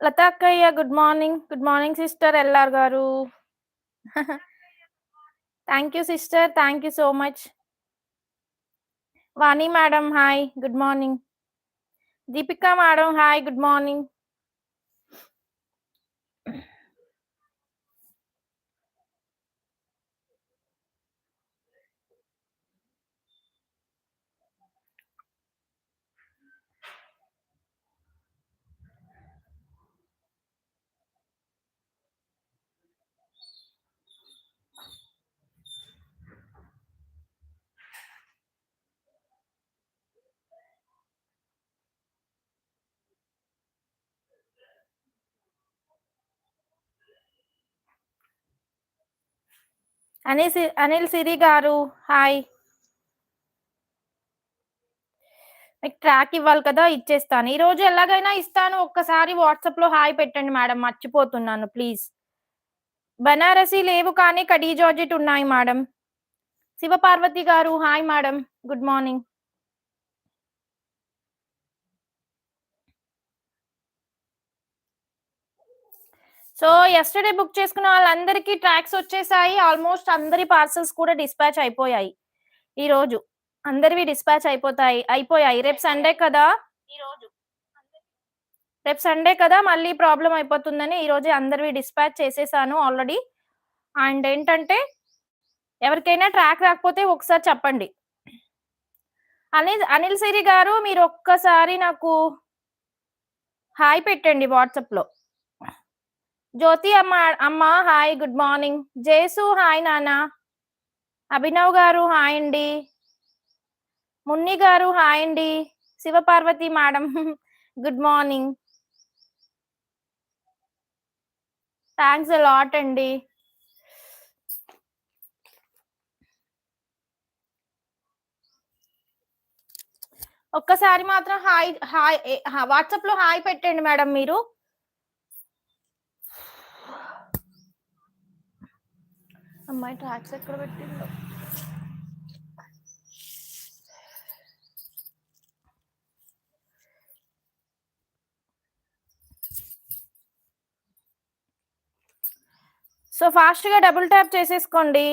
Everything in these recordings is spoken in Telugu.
లత అక్కయ్య good morning good morning sister LR గారు. Thank you sister thank you so much Vani madam hi good morning Deepika madam hi good morning Anil C- Anil Siri గారు హాయ్. మీకు ట్రాక్ ఇవ్వాలి కదా ఇచ్చేస్తాను. ఈ రోజు ఎలాగైనా ఇస్తాను. ఒక్కసారి వాట్సాప్లో హాయ్ పెట్టండి మేడం మర్చిపోతున్నాను ప్లీజ్ బనారసి లేవు కానీ కడీ జార్జెట్ ఉన్నాయి మేడం. శివపార్వతి గారు hi madam good morning. So yesterday book చేసుకున్న వాళ్ళందరికీ ట్రాక్స్ వచ్చేసాయి. ఆల్మోస్ట్ అందరి పార్సల్స్ కూడా డిస్పాచ్ అయిపోయాయి. ఈ రోజు అందరివి డిస్పాచ్ అయిపోతాయి అయిపోయాయి. రేపు సండే కదా? ఈ రోజు. రేపు సండే కదా? మళ్ళీ ప్రాబ్లం అయిపోతుందని ఈ రోజు అందరివి డిస్పాచ్ చేసేసాను ఆల్రెడీ అండ్ ఏంటంటే ఎవరికైనా ట్రాక్ రాకపోతే ఒకసారి చెప్పండి. అనిల్ అనిల్ సిరి గారు మీరు ఒక్కసారి నాకు హాయ్ పెట్టండి వాట్సాప్లో జ్యోతి అమ్మ అమ్మ hi good morning. Jesu hi నాన్న. అభినవ్ గారు హాయ్ అండి. మున్ని గారు హాయ్ అండి. Shivaparvathi madam good morning. Thanks lot అండి. ఒక్కసారి మాత్రం హాయ్ హాయ్ వాట్సాప్లో హాయ్ పెట్టండి మేడం మీరు. అమ్మాయి ట్రాక్స్ ఎక్కడ పెట్టిందో? సో ఫాస్ట్గా డబుల్ ట్యాప్ చేసేసుకోండి.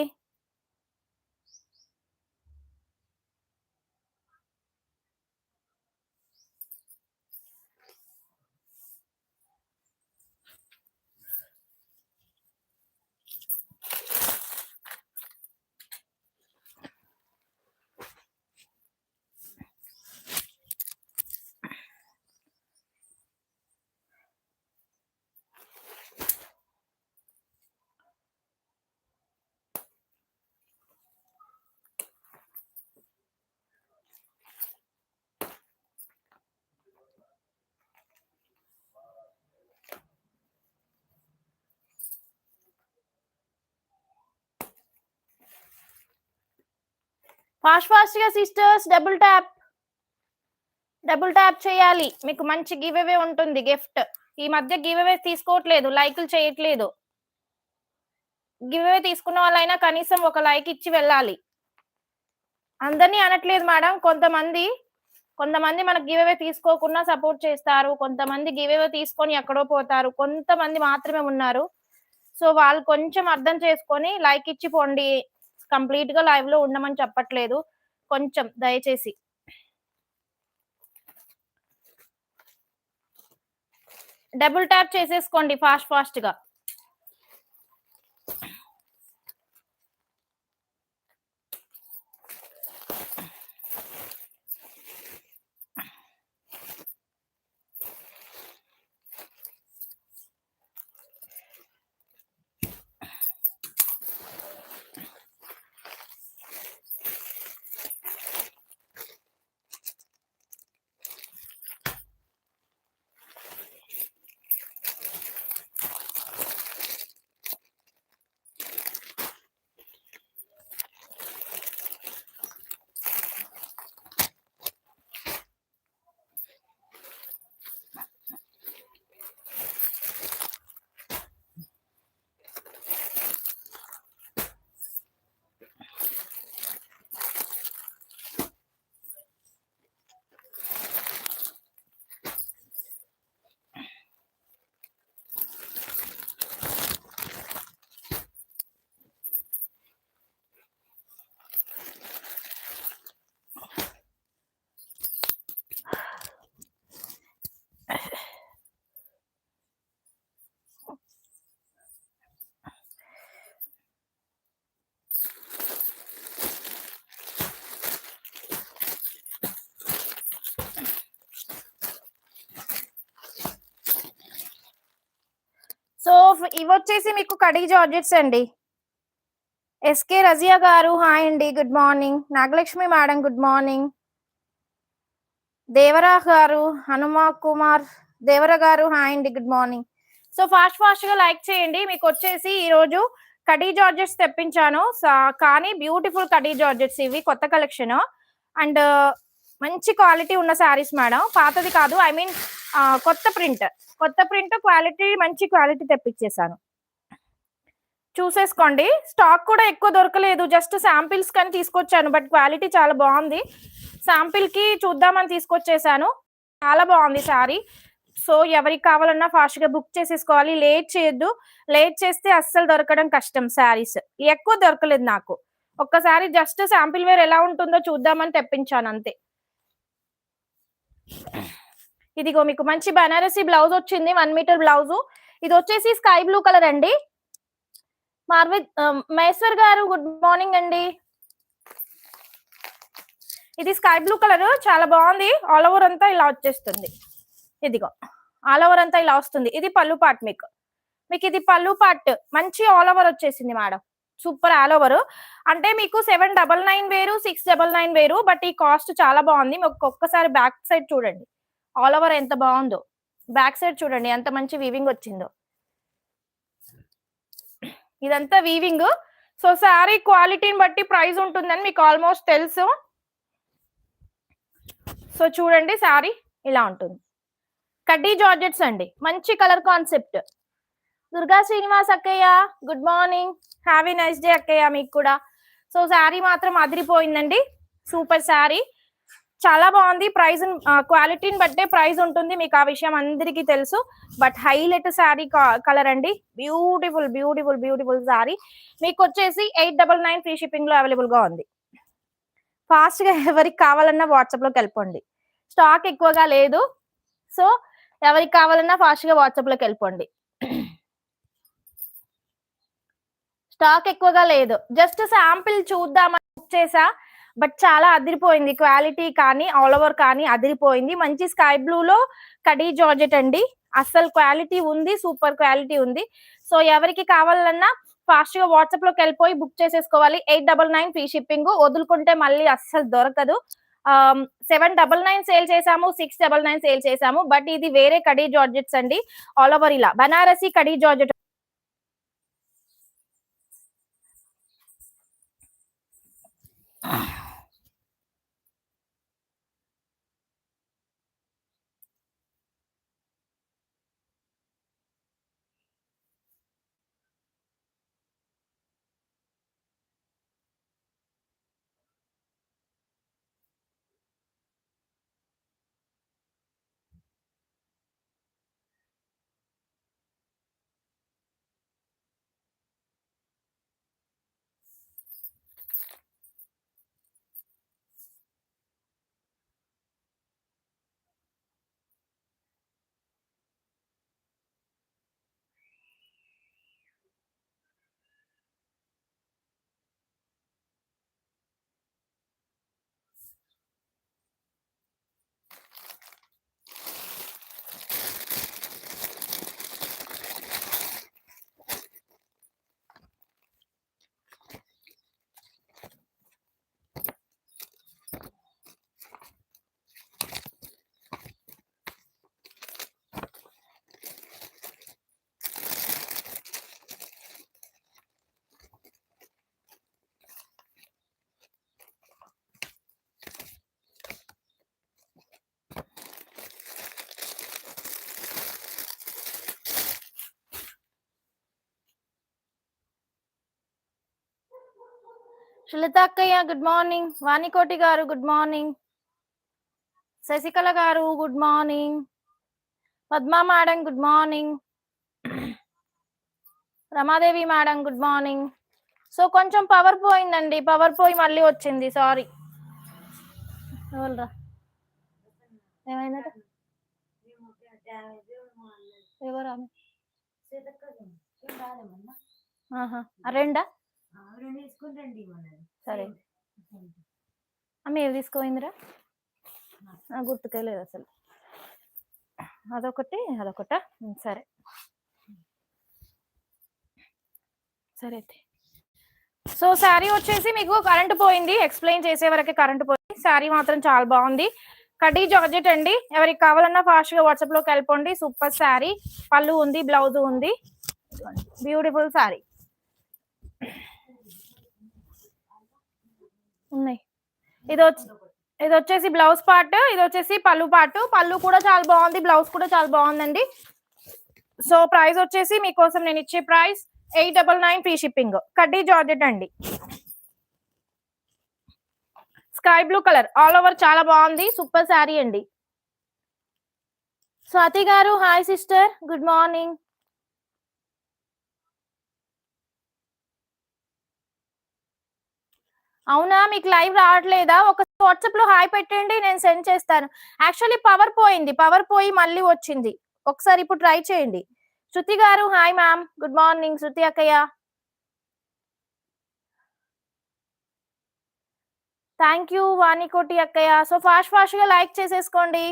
ఫాస్ట్ ఫాస్ట్గా sisters double tap double tap చేయాలి. మీకు మంచి గివ్ అవే ఉంటుంది గిఫ్ట్. ఈ మధ్య గివ్ అవే తీసుకోవట్లేదు లైకులు చేయట్లేదు. గివ్ అవే తీసుకున్న వాళ్ళైనా కనీసం ఒక లైక్ ఇచ్చి వెళ్ళాలి. అందరినీ అనట్లేదు మేడం కొంతమంది కొంతమంది మనకు గివ్ అవే తీసుకోకుండా సపోర్ట్ చేస్తారు కొంతమంది గివ్ అవే తీసుకొని ఎక్కడో పోతారు కొంతమంది మాత్రమే ఉన్నారు. సో వాళ్ళు కొంచెం అర్థం చేసుకొని లైక్ ఇచ్చి పోండి కంప్లీట్గా లైవ్లో ఉండమని చెప్పట్లేదు. కొంచెం దయచేసి. డబుల్ ట్యాప్ చేసేసుకోండి ఫాస్ట్ ఫాస్ట్గా ఇవి వచ్చేసి మీకు కడిగి జార్జెట్స్ అండి. ఎస్కే రజియా గారు హాయ్ అండి good morning. Nagalakshmi madam good morning. Devara గారు హనుమా కుమార్ దేవర గారు హాయ్ అండి గుడ్ మార్నింగ్. సో ఫాస్ట్ ఫాస్ట్గా లైక్ చేయండి. మీకు వచ్చేసి ఈ రోజు కడీ జార్జెట్స్ తెప్పించాను. కానీ బ్యూటిఫుల్ కడీ జార్జెట్స్ ఇవి కొత్త కలెక్షన్. అండ్ మంచి క్వాలిటీ ఉన్న శారీస్ మేడం. పాతది కాదు ఐ మీన్ కొత్త ప్రింట్. కొత్త ప్రింట్ క్వాలిటీ మంచి క్వాలిటీ తెప్పించేసాను చూసేసుకోండి. స్టాక్ కూడా ఎక్కువ దొరకలేదు. జస్ట్ శాంపిల్స్ కానీ తీసుకొచ్చాను బట్ క్వాలిటీ చాలా బాగుంది. శాంపిల్కి చూద్దామని తీసుకొచ్చేసాను. చాలా బాగుంది సారీ. సో ఎవరికి కావాలన్నా ఫాస్ట్గా బుక్ చేసేసుకోవాలి. లేట్ చేయొద్దు. లేట్ చేస్తే అస్సలు దొరకడం కష్టం శారీస్. ఎక్కువ దొరకలేదు నాకు. ఒక్కసారి జస్ట్ శాంపిల్ వేర్ ఎలా ఉంటుందో చూద్దామని తెప్పించాను అంతే. ఇదిగో మీకు మంచి బనారసి బ్లౌజ్ వచ్చింది వన్ మీటర్ బ్లౌజ్. ఇది వచ్చేసి స్కై బ్లూ కలర్ అండి. మార్వి మహేశ్వర్ గారు గుడ్ మార్నింగ్ అండి. ఇది స్కై బ్లూ కలర్ చాలా బాగుంది. ఆల్ ఓవర్ అంతా ఇలా వచ్చేస్తుంది. ఇదిగో ఆల్ ఓవర్ అంతా ఇలా వస్తుంది. ఇది పళ్ళు పాట్ మీకు. మీకు ఇది పళ్ళు పాట్ మంచి ఆల్ ఓవర్ వచ్చేసింది మేడం. సూపర్ ఆల్ ఓవర్ అంటే మీకు సెవెన్ డబల్ నైన్ వేరు సిక్స్ డబల్ నైన్ వేరు బట్ ఈ కాస్ట్ చాలా బాగుంది. మీకు ఒక్కసారి బ్యాక్ సైడ్ చూడండి. ఆల్ ఓవర్ ఎంత బాగుందో. బ్యాక్ సైడ్ చూడండి ఎంత మంచి వీవింగ్ వచ్చిందో. ఇదంతా వీవింగ్ సో శారీ క్వాలిటీని బట్టి ప్రైస్ ఉంటుందని మీకు ఆల్మోస్ట్ తెలుసు. సో చూడండి శారీ ఇలా ఉంటుంది. కడ్డీ జార్జెట్స్ అండి మంచి కలర్ కాన్సెప్ట్ దుర్గా శ్రీనివాస్ అక్కయ్య good morning have a nice day అక్కయ్య మీకు కూడా. సో శారీ మాత్రం అదిరిపోయిందండి. సూపర్ శారీ చాలా బాగుంది. ప్రైస్ క్వాలిటీని బట్టే ప్రైస్ ఉంటుంది. మీకు ఆ విషయం అందరికీ తెలుసు. బట్ హైలైట్ శారీ కలర్ అండి. Beautiful beautiful beautiful sari. మీకు వచ్చేసి ఎయిట్ డబల్ నైన్ ఫ్రీ షిప్పింగ్లో అవైలబుల్గా ఉంది. ఫాస్ట్గా ఎవరికి కావాలన్నా వాట్సాప్లోకి వెళ్ళిపోండి. స్టాక్ ఎక్కువగా లేదు. సో ఎవరికి కావాలన్నా ఫాస్ట్గా వాట్సాప్లోకి వెళ్ళిపోండి. స్టాక్ ఎక్కువగా లేదు. జస్ట్ శాంపిల్ చూద్దామని బుక్ చేసా బట్ చాలా అదిరిపోయింది. క్వాలిటీ కానీ ఆల్ ఓవర్ కానీ అదిరిపోయింది. మంచి స్కై బ్లూ లో కడీ జార్జెట్ అండి. అస్సలు క్వాలిటీ ఉంది సూపర్ క్వాలిటీ ఉంది. సో ఎవరికి కావాలన్నా ఫాస్ట్గా వాట్సాప్లోకి వెళ్ళిపోయి బుక్ చేసేసుకోవాలి. Eight double nine free shipping. వదులుకుంటే మళ్ళీ అస్సలు దొరకదు. సెవెన్ డబల్ నైన్ సేల్ చేసాము సిక్స్ డబల్ నైన్ సేల్ చేసాము బట్ ఇది వేరే కడీ జార్జెట్స్ అండి. ఆల్ ఓవర్ ఇలా. Banarasi khadi georgette Ah. సులత అక్కయ్య గుడ్ మార్నింగ్ వాణికోటి గారు గుడ్ మార్నింగ్ శశికళ గారు good morning Padma madam good morning Ramadevi madam good morning so కొంచెం పవర్ పోయిందండి. పవర్ పోయి మళ్ళీ వచ్చింది. సారీ ఏమైందట ఎవరు రెండా? సరే. ఆమె ఏవి తీసుకోయిందిరా నాకు గుర్తుకోలేదు అసలు. అదొకటి అదొకట? సరే. సరే అయితే. సో శారీ వచ్చేసి మీకు కరెంట్ పోయింది. ఎక్స్ప్లెయిన్ చేసే వరకు కరెంట్ పోయింది. శారీ మాత్రం చాలా బాగుంది. కడ్డీ జార్జెట్ అండి. ఎవరికి కావాలన్నా ఫాస్ట్గా వాట్సాప్లోకి వెళ్ళిపోండి. సూపర్ శారీ. పళ్ళు ఉంది బ్లౌజ్ ఉంది. బ్యూటిఫుల్ శారీ. ఉన్నాయి. ఇది వచ్చి ఇది వచ్చేసి బ్లౌజ్ పార్ట్ ఇది వచ్చేసి పళ్ళు పార్ట్ పళ్ళు కూడా చాలా బాగుంది బ్లౌజ్ కూడా చాలా బాగుందండి. సో ప్రైస్ వచ్చేసి మీకోసం నేను ఇచ్చే price eight double nine free shipping khaddi georgette అండి. Sky blue colour all over చాలా బాగుంది సూపర్ శారీ అండి. స్వాతి గారు హాయ్ సిస్టర్ గుడ్ మార్నింగ్ అవునా? మీకు లైవ్ రావట్లేదా? ఒక వాట్సాప్లో హాయ్ పెట్టండి నేను సెండ్ చేస్తాను. యాక్చువల్లీ పవర్ పోయింది పవర్ పోయి మళ్ళీ వచ్చింది. ఒకసారి ఇప్పుడు ట్రై చేయండి. శృతి గారు hi ma'am. Good morning. Shruti అక్కయ్య. థ్యాంక్ యూ వాణికోటి అక్కయ్య. సో ఫాస్ట్ ఫాస్ట్గా లైక్ చేసేసుకోండి.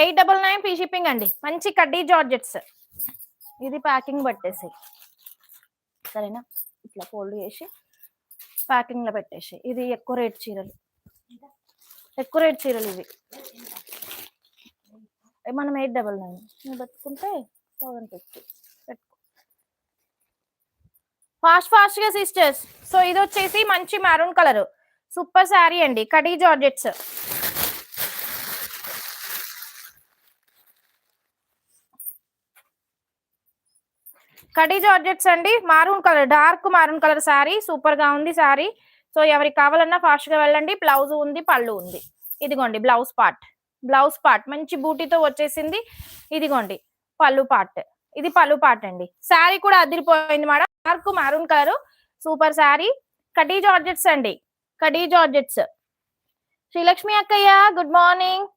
Eight double nine free shipping అండి. మంచి కడ్డీ జార్జెట్స్. ఇది ప్యాకింగ్ పట్టేసి. సరేనా? ఇట్లా ఫోల్డ్ చేసి. ప్యాకింగ్లో పెట్టేసి ఇది ఎక్కువ రేట్ చీరలు. ఎక్కువ రేట్ చీరలు ఇవి. మనం ఎయిట్ డబల్ నైన్. నువ్వు పెట్టుకుంటే థౌసండ్ ఫిఫ్టీ. పెట్టుకో. ఫాస్ట్ ఫాస్ట్గా సిస్టర్స్. సో ఇది వచ్చేసి మంచి మెరూన్ కలర్. సూపర్ శారీ అండి. కడీ జార్జెట్స్. కడీ జార్జెట్స్ అండి. Maroon colour dark maroon colour sari సూపర్గా ఉంది శారీ. సో ఎవరికి కావాలన్నా ఫాస్ట్గా వెళ్ళండి. బ్లౌజ్ ఉంది పళ్ళు ఉంది. ఇదిగోండి బ్లౌజ్ పార్ట్. బ్లౌజ్ పార్ట్ మంచి బూటీతో వచ్చేసింది. ఇదిగోండి పళ్ళు పార్ట్. ఇది పళ్ళు పార్ట్ అండి. శారీ కూడా అదిరిపోయింది madam. Dark maroon colour super sari. Khaddi georgettes అండి. కడీ జార్జెట్స్ శ్రీలక్ష్మి అక్కయ్య గుడ్ మార్నింగ్.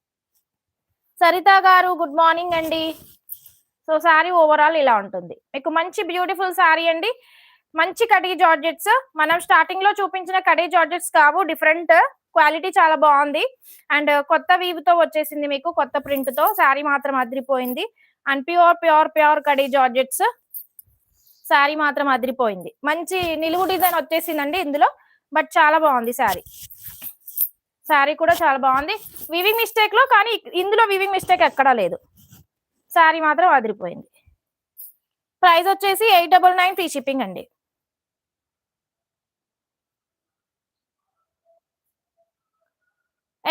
సరిత గారు గుడ్ మార్నింగ్ అండి. సో శారీ ఓవరాల్ ఇలా ఉంటుంది. మీకు మంచి బ్యూటిఫుల్ శారీ అండి. మంచి కడీ జార్జెట్స్. మనం స్టార్టింగ్లో చూపించిన కడీ జార్జెట్స్ కావు. డిఫరెంట్ క్వాలిటీ చాలా బాగుంది. అండ్ కొత్త వీవ్తో వచ్చేసింది మీకు కొత్త ప్రింట్తో శారీ మాత్రం అదిరిపోయింది. And pure pure pure khaddi georgettes. Sari మాత్రం అదిరిపోయింది. మంచి నిలువు డిజైన్ వచ్చేసిందండి ఇందులో. బట్ చాలా బాగుంది శారీ శారీ కూడా చాలా బాగుంది. వివింగ్ మిస్టేక్లో కానీ ఇందులో వివింగ్ మిస్టేక్ ఎక్కడా లేదు. శారీ మాత్రం అదిరిపోయింది. ప్రైస్ వచ్చేసి eight double nine free shipping అండి.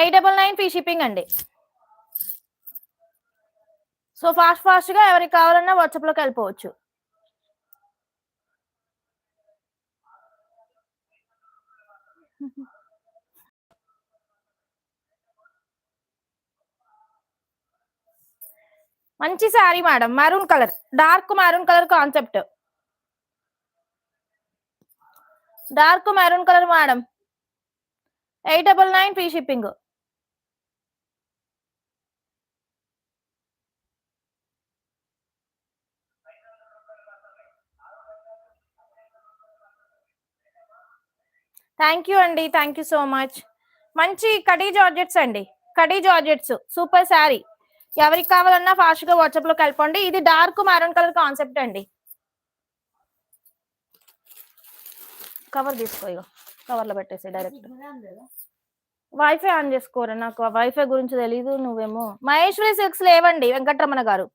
Eight double nine free shipping అండి. సో ఫాస్ట్ ఫాస్ట్గా ఎవరికి కావాలన్నా వాట్సాప్లోకి వెళ్ళిపోవచ్చు. మంచి sari madam. Maroon colour dark maroon colour concept dark maroon colour madam. Eight double nine free shipping thank you అండి థ్యాంక్ యూ సో మచ్ మంచి కడీ జార్జెట్స్ అండి. కడీ జార్జెట్స్. సూపర్ శారీ ఎవరికి కావాలన్నా ఫాస్ట్గా వాట్సాప్లో కలపండి ఇది డార్క్ మెరూన్ కలర్ కాన్సెప్ట్ అండి. కవర్ తీసుకో కవర్లో పెట్టేసి డైరెక్ట్ వైఫై ఆన్ చేసుకోరా? నాకు వైఫై గురించి తెలీదు నువ్వేమో. మహేశ్వరి సిల్క్స్ లేవండి వెంకటరమణ గారు.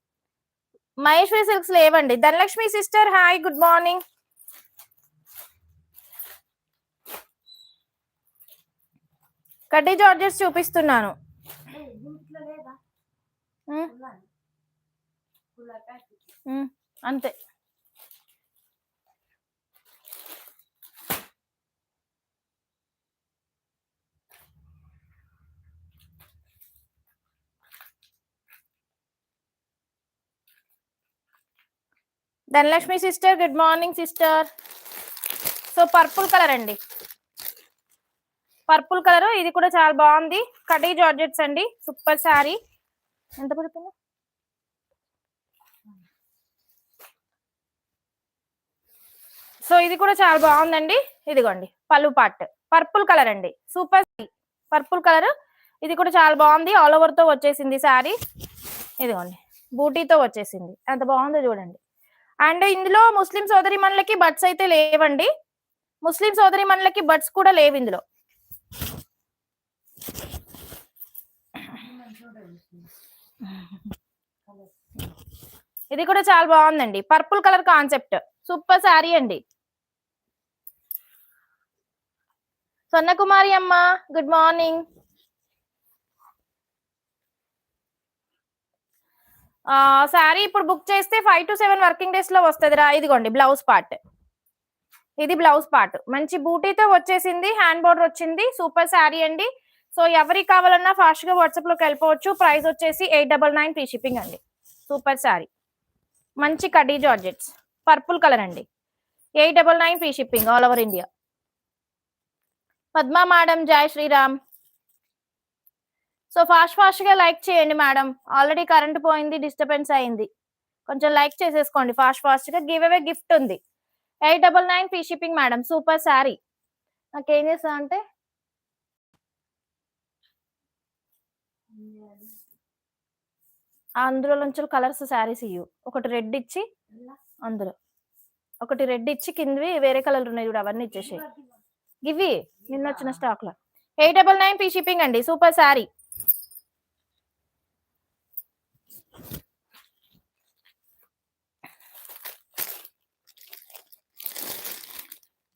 మహేశ్వరి సిల్క్స్ లేవండి. Dhanalakshmi sister hi good morning khaddi georgettes చూపిస్తున్నాను. అంతే. Dhanalakshmi sister good morning sister so purple colour అండి. పర్పుల్ కలర్ ఇది కూడా చాలా బాగుంది. కడీ జార్జెట్స్ అండి. సూపర్ శారీ ఎంత పడుతుంది? సో ఇది కూడా చాలా బాగుందండి. ఇదిగోండి పళ్ళు పాట్ పర్పుల్ కలర్ అండి. సూపర్ పర్పుల్ కలర్ ఇది కూడా చాలా బాగుంది. ఆల్ ఓవర్తో వచ్చేసింది శారీ. ఇదిగోండి బూటీతో వచ్చేసింది. ఎంత బాగుందో చూడండి. అండ్ ఇందులో ముస్లిం సోదరి మనలకి బట్స్ అయితే లేవండి. ముస్లిం సోదరి మనలకి బట్స్ కూడా లేవు ఇందులో. ఇది కూడా చాలా బాగుందండి. Purple colour concept. Super sari అండి. సొన్నకుమారి అమ్మ గుడ్ మార్నింగ్. శారీ ఇప్పుడు బుక్ చేస్తే ఫైవ్ టు సెవెన్ వర్కింగ్ డేస్లో వస్తుంది రా ఇదిగోండి బ్లౌజ్ పార్ట్. ఇది బ్లౌజ్ పార్ట్. మంచి బూటీతో వచ్చేసింది హ్యాండ్ బోర్డర్ వచ్చింది. సూపర్ శారీ అండి. సో ఎవరికి కావాలన్నా ఫాస్ట్గా వాట్సాప్లోకి వెళ్ళిపోవచ్చు. ప్రైస్ వచ్చేసి eight double nine free shipping అండి. సూపర్ శారీ మంచి కడీ జార్జెట్స్. పర్పుల్ కలర్ అండి. Eight double nine free shipping all over India Padma madam Jai Shriram. So fast ఫాస్ట్గా లైక్ చేయండి మేడం. ఆల్రెడీ కరెంట్ పోయింది డిస్టర్బెన్స్ అయింది. కొంచెం లైక్ చేసేసుకోండి. ఫాస్ట్ ఫాస్ట్గా గివ్ అవే గిఫ్ట్ ఉంది. Eight double nine free shipping madam. Super sari నాకేం చేస్తా అంటే అందులో నుంచి కలర్స్ శారీస్ ఇవ్వు ఒకటి రెడ్ ఇచ్చి అందులో. ఒకటి రెడ్ ఇచ్చి కిందవి వేరే కలర్ ఉన్నాయి చూడు అవన్నీ ఇచ్చేసి ఇవి నిన్న వచ్చిన స్టాక్లో. Eight double nine free shipping అండి సూపర్ శారీ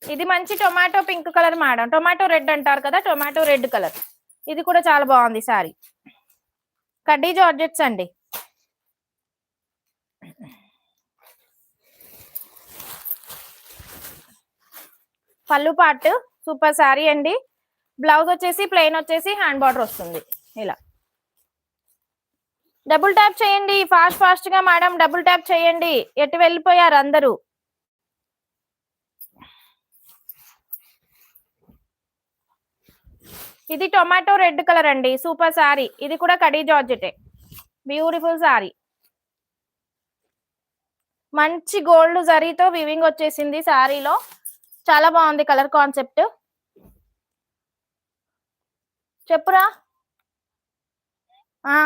ఇది మంచి tomato pink colour madam tomato red అంటారు కదా టొమాటో రెడ్ కలర్ ఇది కూడా చాలా బాగుంది సారీ కడ్డీ జార్జెట్స్ అండి. పళ్ళు పాటు సూపర్ శారీ అండి. బ్లౌజ్ వచ్చేసి ప్లెయిన్ వచ్చేసి హ్యాండ్ బార్డర్ వస్తుంది. ఇలా. డబుల్ ట్యాప్ చేయండి. ఫాస్ట్ ఫాస్ట్గా మేడం డబుల్ ట్యాప్ చేయండి. ఎటు వెళ్ళిపోయారు అందరూ? ఇది టొమాటో రెడ్ కలర్ అండి సూపర్ సారీ. ఇది కూడా కడీ జార్జెటే. బ్యూటిఫుల్ సారీ. మంచి గోల్డ్ జరీతో వివింగ్ వచ్చేసింది సారీలో. చాలా బాగుంది కలర్ కాన్సెప్ట్. చెప్పురా. ఆ.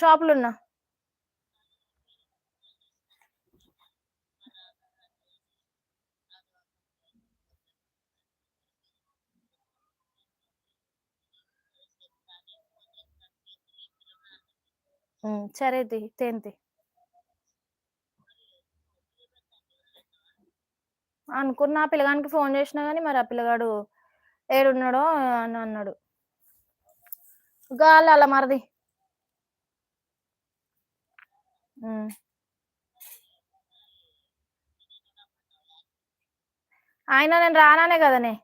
షాపులున్నా. ఉన్నా ఉమ్, సరే తి తేంతి పిల్లగానికి ఫోన్ చేసినా కానీ మరి ఆ పిల్లగాడు ఏడున్నాడో అని అన్నాడు. గాలి అలా మరది. ఆయన నేను రానానే కదనే.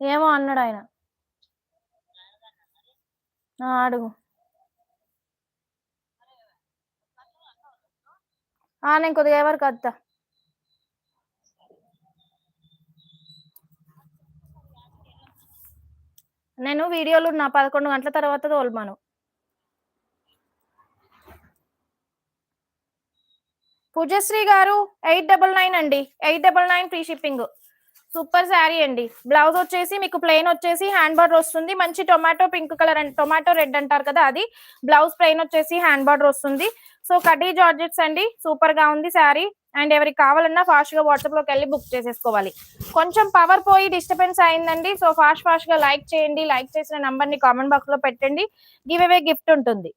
ఏమో అన్నాడు ఆయన. అడుగు. నేను కొద్దిగా ఎవరికి వస్తా నేను వీడియోలు నా పదకొండు గంటల తర్వాత తోల్మాను. పూజశ్రీ గారు ఎయిట్ డబల్ నైన్ అండి. Eight double nine free shipping. Super sari అండి. బ్లౌజ్ వచ్చేసి మీకు ప్లెయిన్ వచ్చేసి హ్యాండ్ బార్డర్ వస్తుంది. మంచి tomato pink colour and tomato red అంటారు కదా అది. బ్లౌజ్ ప్లెయిన్ వచ్చేసి హ్యాండ్ బార్డర్ వస్తుంది. సో కటీ జార్జెట్స్ అండి. సూపర్గా ఉంది శారీ. అండ్ ఎవరికి కావాలన్నా ఫాస్ట్గా వాట్సాప్లోకి వెళ్ళి బుక్ చేసేసుకోవాలి. కొంచెం పవర్ పోయి డిస్టర్బెన్స్ అయిందండి. సో ఫాస్ట్ ఫాస్ట్గా లైక్ చేయండి. లైక్ చేసిన నంబర్ని కామెంట్ బాక్స్లో పెట్టండి. గివ్ అవే గిఫ్ట్ ఉంటుంది.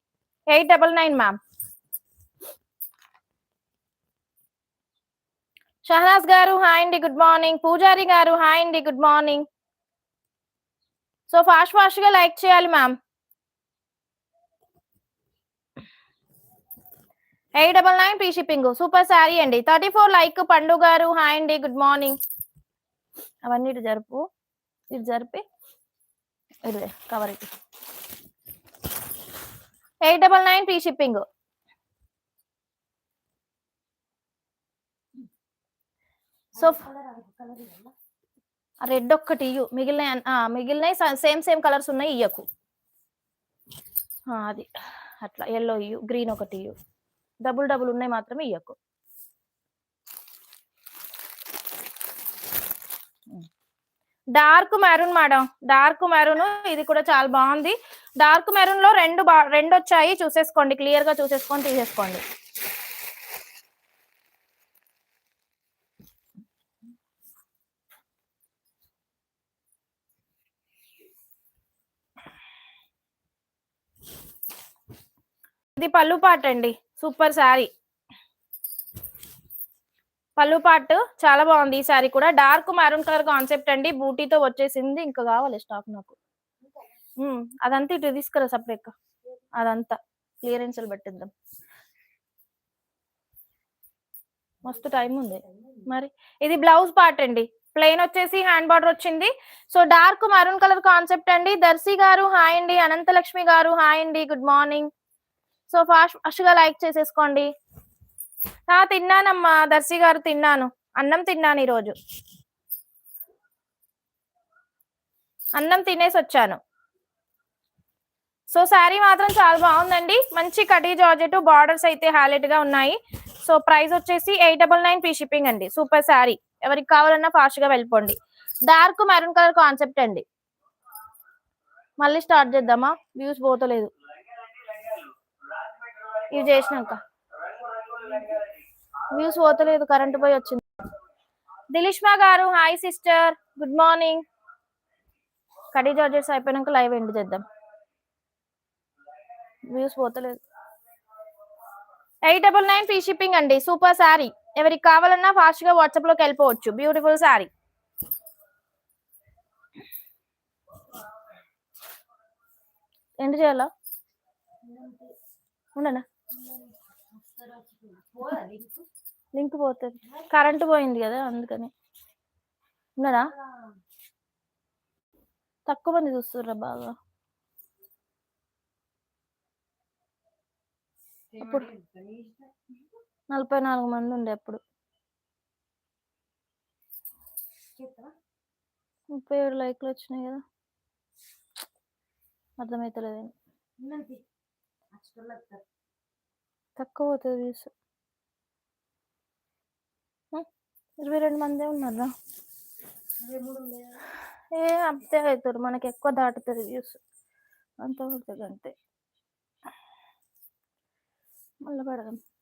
Eight double nine ma'am Shahanaz గారు హాయ్ అండి గుడ్ మార్నింగ్. పూజారి గారు హాయ్ అండి గుడ్ మార్నింగ్. సో ఫాస్ట్ ఫాస్ట్గా లైక్ చేయాలి ma'am. Eight double nine free shipping. Super sari అండి. థర్టీ ఫోర్ లైక్ పండు గారు హాయ్ అండి గుడ్ మార్నింగ్. అవన్నీ ఇటు జరుపు. ఇటు జరిపి ఇటు కవర్ ఇటు. Eight double nine free shipping. So red ఒక్కటి ఇయ్యు. మిగిలిన మిగిలినవి సేమ్ సేమ్ కలర్స్ ఉన్నాయి ఇయ్యకు. అది. అట్లా ఎల్లో ఇయ్యు గ్రీన్ ఒకటి ఇయ్యు. డబుల్ డబుల్ ఉన్నాయి మాత్రమే ఇయ్యకు. Dark maroon madam dark maroon ఇది కూడా చాలా బాగుంది. డార్క్ మెరూన్లో రెండు బా రెండు వచ్చాయి చూసేసుకోండి క్లియర్గా చూసేసుకొని తీసేసుకోండి. ఇది పళ్ళు పాట అండి. సూపర్ శారీ. పళ్ళు పాటు చాలా బాగుంది ఈ శారీ కూడా. డార్క్ మెరూన్ కలర్ కాన్సెప్ట్ అండి. బూటీతో వచ్చేసింది. ఇంకా కావాలి స్టాక్ నాకు. అదంతా ఇటు తీసుకురా సపరేట్ అదంతా. క్లియరెన్స్ పెట్టిద్దాం. మస్తు టైం ఉంది. మరి ఇది బ్లౌజ్ పార్ట్ అండి. ప్లెయిన్ వచ్చేసి హ్యాండ్ బార్డర్ వచ్చింది. So dark maroon colour concept అండి. దర్శి గారు హాయ్ అండి. అనంతలక్ష్మి గారు హాయ్ అండి. Good morning. సో ఫాస్ట్ ఫాస్ట్గా లైక్ చేసేసుకోండి. ఆ తిన్నానమ్మా దర్శి గారు తిన్నాను. అన్నం తిన్నాను ఈరోజు. అన్నం తినేసి వచ్చాను. సో శారీ మాత్రం చాలా బాగుందండి. మంచి కటీ జార్జెట్ బార్డర్స్ అయితే హైలైట్గా ఉన్నాయి. సో ప్రైస్ వచ్చేసి eight double nine free shipping అండి. సూపర్ శారీ. ఎవరికి కావాలన్నా ఫాస్ట్గా వెళ్ళిపోండి. డార్క్ మెరూన్ కలర్ కాన్సెప్ట్ అండి. మళ్ళీ స్టార్ట్ చేద్దామా? వ్యూస్ పోతలేదు. ఇవి చేసినాక. వ్యూస్ పోతలేదు కరెంట్ పోయి వచ్చింది. దిలిష్మా గారు hi sister good morning khaddi georgettes అయిపోయినాక లైవ్ ఎండ్ చేద్దాం. Views పోతలేదు. Eight double nine free shipping అండి సూపర్ శారీ ఎవరికి కావాలన్నా ఫాస్ట్గా వాట్సాప్లోకి వెళ్ళిపోవచ్చు. బ్యూటిఫుల్ శారీ ఎండ్ చేయాలా? ఉండనా? లింక్ పోతుంది. కరెంట్ పోయింది కదా అందుకని. ఉన్నదా? తక్కువ మంది చూస్తుర్రా బాగా. ఇప్పుడు నలభై నాలుగు మంది ఉండే అప్పుడు. ముప్పై ఏడు లైక్లు వచ్చినాయి కదా. అర్థమవుతలేదు తక్కువ పోతుంది వ్యూస్. ఇరవై రెండు మందే ఉన్నారా ఏ అంతే అవుతారు మనకి ఎక్కువ దాటుతుంది వ్యూస్. అంత పడుతుంది అంతే. మళ్ళీ పెడదాం.